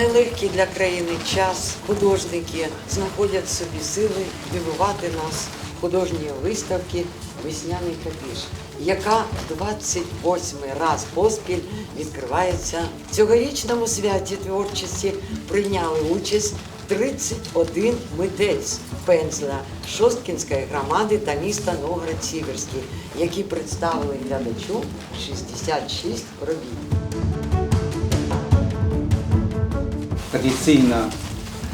нелегкий для країни час художники знаходять собі сили дивувати нас художньої виставки Весняний капіш, яка 28 раз поспіль відкривається. В цьогорічному святі творчості прийняли участь 31 митець пензля Шосткінської громади та міста Новгород-Сіверський, які представили глядачу 66 робіт. Традиційна,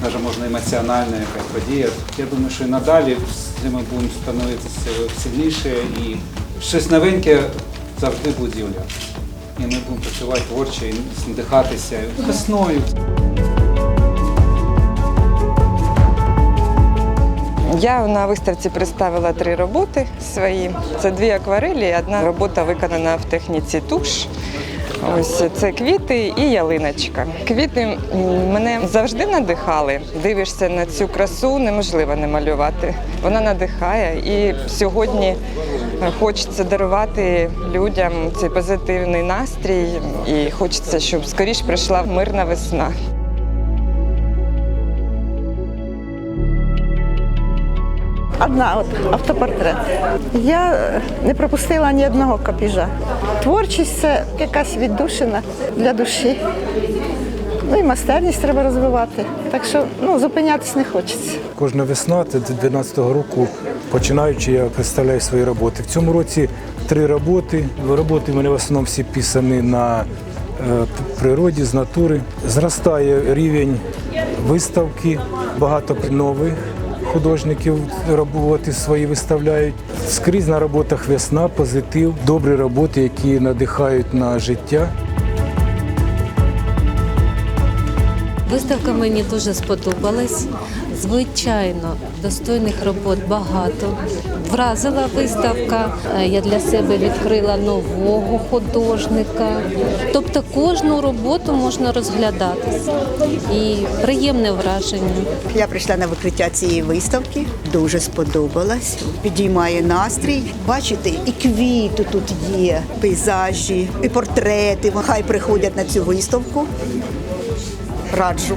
навіть можна емоціональна якась подія. Я думаю, що і надалі ми будемо становитися сильніше і щось новеньке завжди буде з'являтися. І ми будемо працювати творчо і надихатися весною. Я на виставці представила три роботи свої. Це дві акварелі, і одна робота виконана в техніці туш. Ось це квіти і ялиночка. Квіти мене завжди надихали. Дивишся на цю красу, неможливо не малювати. Вона надихає. І сьогодні е, хочеться дарувати людям цей позитивний настрій. І хочеться, щоб скоріш прийшла мирна весна. Одна от автопортрет. Я не пропустила ні одного капіжа. Творчість це якась віддушина для душі. Ну і майстерність треба розвивати. Так що ну, зупинятись не хочеться. Кожна весна, це 12-го року, починаючи, я представляю свої роботи. В цьому році три роботи. Роботи в мене в основному всі писані на е, природі, з натури. Зростає рівень виставки, багато нових художників роботи свої виставляють. Скрізь на роботах весна, позитив, добрі роботи, які надихають на життя. Виставка мені дуже сподобалась. Звичайно, достойних робот багато. Вразила виставка. Е, Я для себе відкрила нового художника. Тобто кожну роботу можна розглядати. І приємне враження. Я прийшла на викриття цієї виставки, дуже сподобалась. Підіймає настрій. Бачите, і квіти тут є, пейзажі, і портрети. Хай приходять на цю виставку. Раджу.